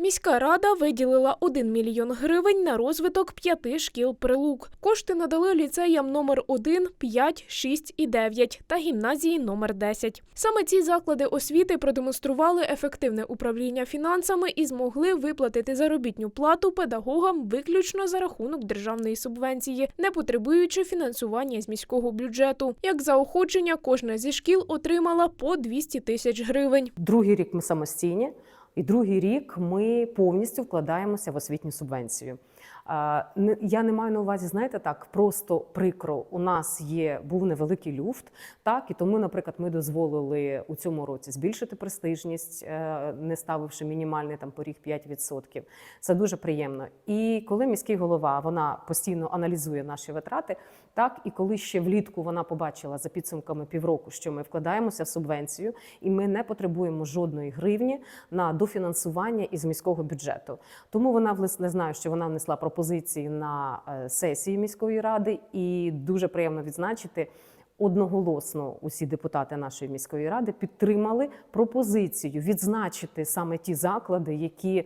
Міська рада виділила 1 мільйон гривень на розвиток п'яти шкіл прилук. Кошти надали ліцеям номер 1, 5, 6 і 9 та гімназії номер 10. Саме ці заклади освіти продемонстрували ефективне управління фінансами і змогли виплатити заробітну плату педагогам виключно за рахунок державної субвенції, не потребуючи фінансування з міського бюджету. Як заохочення, кожна зі шкіл отримала по 200 тисяч гривень. Другий рік ми самостійні, і другий рік ми повністю вкладаємося в освітню субвенцію. Я не маю на увазі, знаєте, так просто прикро. У нас є був невеликий люфт, так і тому, наприклад, ми дозволили у цьому році збільшити престижність, е, не ставивши мінімальний там поріг 5%. Це дуже приємно. І коли міський голова вона постійно аналізує наші витрати, так і коли ще влітку вона побачила за підсумками півроку, що ми вкладаємося в субвенцію, і ми не потребуємо жодної гривні на дофінансування із міського бюджету. Тому вона власне не знаю, що вона внесла пропозиції на е, сесії міської ради, і дуже приємно відзначити. Одноголосно усі депутати нашої міської ради підтримали пропозицію відзначити саме ті заклади, які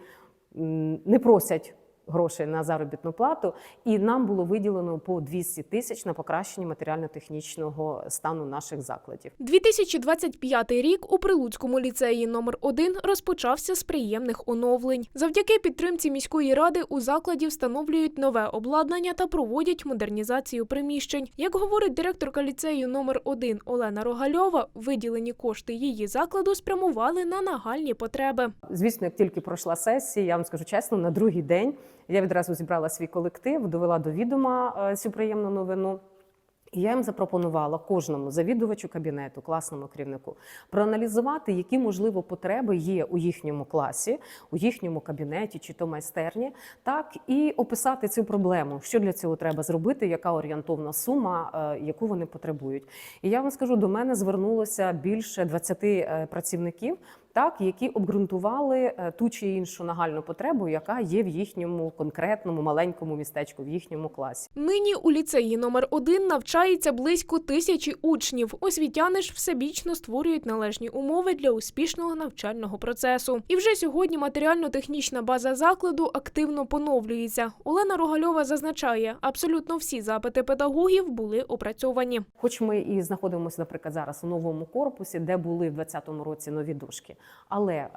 не просять грошей на заробітну плату, і нам було виділено по 200 тисяч на покращення матеріально-технічного стану наших закладів. 2025 рік у Прилуцькому ліцеї номер 1 розпочався з приємних оновлень. Завдяки підтримці міської ради у закладі встановлюють нове обладнання та проводять модернізацію приміщень. Як говорить директорка ліцею номер 1 Олена Рогальова, виділені кошти її закладу спрямували на нагальні потреби. Звісно, як тільки пройшла сесія, я вам скажу чесно, на другий день я відразу зібрала свій колектив, довела до відома е, цю приємну новину. І я їм запропонувала кожному завідувачу кабінету, класному керівнику, проаналізувати, які можливо потреби є у їхньому класі, у їхньому кабінеті чи то майстерні, так і описати цю проблему, що для цього треба зробити, яка орієнтовна сума, е, яку вони потребують. І я вам скажу, до мене звернулося більше 20 е, працівників. Так, які обґрунтували е, ту чи іншу нагальну потребу, яка є в їхньому конкретному маленькому містечку, в їхньому класі. Нині у ліцеї номер 1 навчається близько тисячі учнів. Освітяни ж всебічно створюють належні умови для успішного навчального процесу. І вже сьогодні матеріально-технічна база закладу активно поновлюється. Олена Рогальова зазначає, абсолютно всі запити педагогів були опрацьовані. Хоч ми і знаходимося, наприклад, зараз у новому корпусі, де були в 2020 році нові дошки, але е,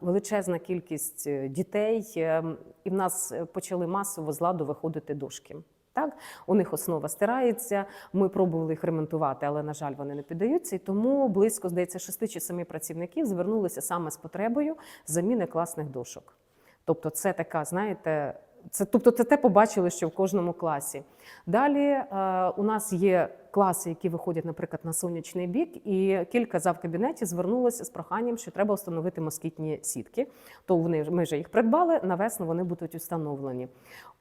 величезна кількість е, дітей, е, і в нас почали масово з ладу виходити дошки. Так, у них основа стирається. Ми пробували їх ремонтувати, але на жаль, вони не піддаються. І тому близько здається шести чи семи працівників звернулися саме з потребою заміни класних дошок. Тобто, це така, знаєте, це тобто, це те побачили, що в кожному класі. Далі е, у нас є класи, які виходять, наприклад, на сонячний бік, і кілька завкабінетів звернулося з проханням, що треба встановити москітні сітки. То вони ми вже їх придбали. На весну вони будуть встановлені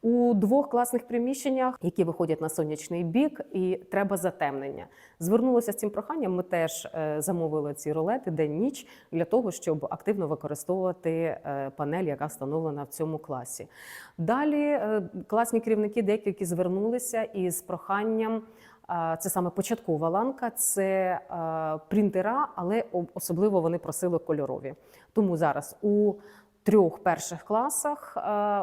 у двох класних приміщеннях, які виходять на сонячний бік, і треба затемнення. Звернулося з цим проханням. Ми теж е, замовили ці ролети день-ніч для того, щоб активно використовувати е, панель, яка встановлена в цьому класі. Далі е, класні керівники деякі звернулися із проханням. Це саме початкова ланка, це принтера, але особливо вони просили кольорові. Тому зараз у трьох перших класах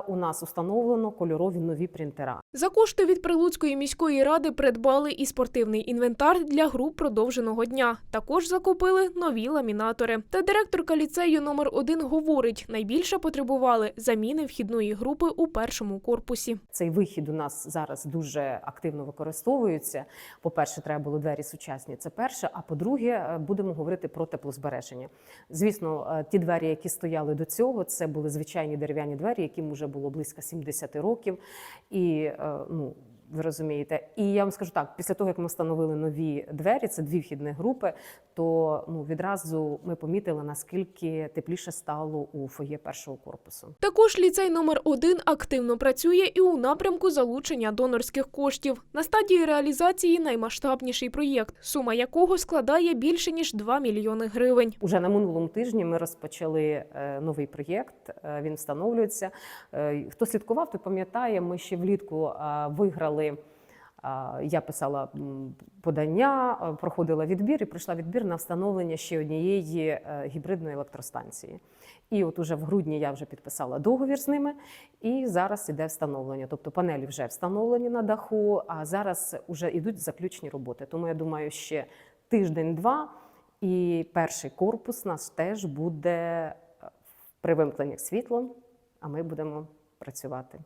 у нас установлено кольорові нові принтера. За кошти від Прилуцької міської ради придбали і спортивний інвентар для груп продовженого дня. Також закупили нові ламінатори. Та директорка ліцею номер 1 говорить, найбільше потребували заміни вхідної групи у першому корпусі. Цей вихід у нас зараз дуже активно використовується. По-перше, треба було двері сучасні. Це перше. А по-друге, е, будемо говорити про теплозбереження. Звісно, е, ті двері, які стояли до цього, це були звичайні дерев'яні двері, яким вже було близько 70 років. І е, ну. Ви розумієте, і я вам скажу так: після того як ми встановили нові двері, це дві вхідні групи, то ну відразу ми помітили наскільки тепліше стало у фоє першого корпусу. Також ліцей номер 1 активно працює і у напрямку залучення донорських коштів. На стадії реалізації наймасштабніший проєкт, сума якого складає більше ніж 2 мільйони гривень. Уже на минулому тижні ми розпочали е, новий проєкт. е, Він встановлюється. Е, Хто слідкував, той пам'ятає, ми ще влітку виграли. Я писала подання, е, проходила відбір і пройшла відбір на встановлення ще однієї е, гібридної електростанції. І от уже в грудні я вже підписала договір з ними, і зараз іде встановлення. Тобто панелі вже встановлені на даху, а зараз вже йдуть заключні роботи. Тому я думаю, ще тиждень-два, і перший корпус наш теж буде е, при вимкненні світлом, а ми будемо працювати.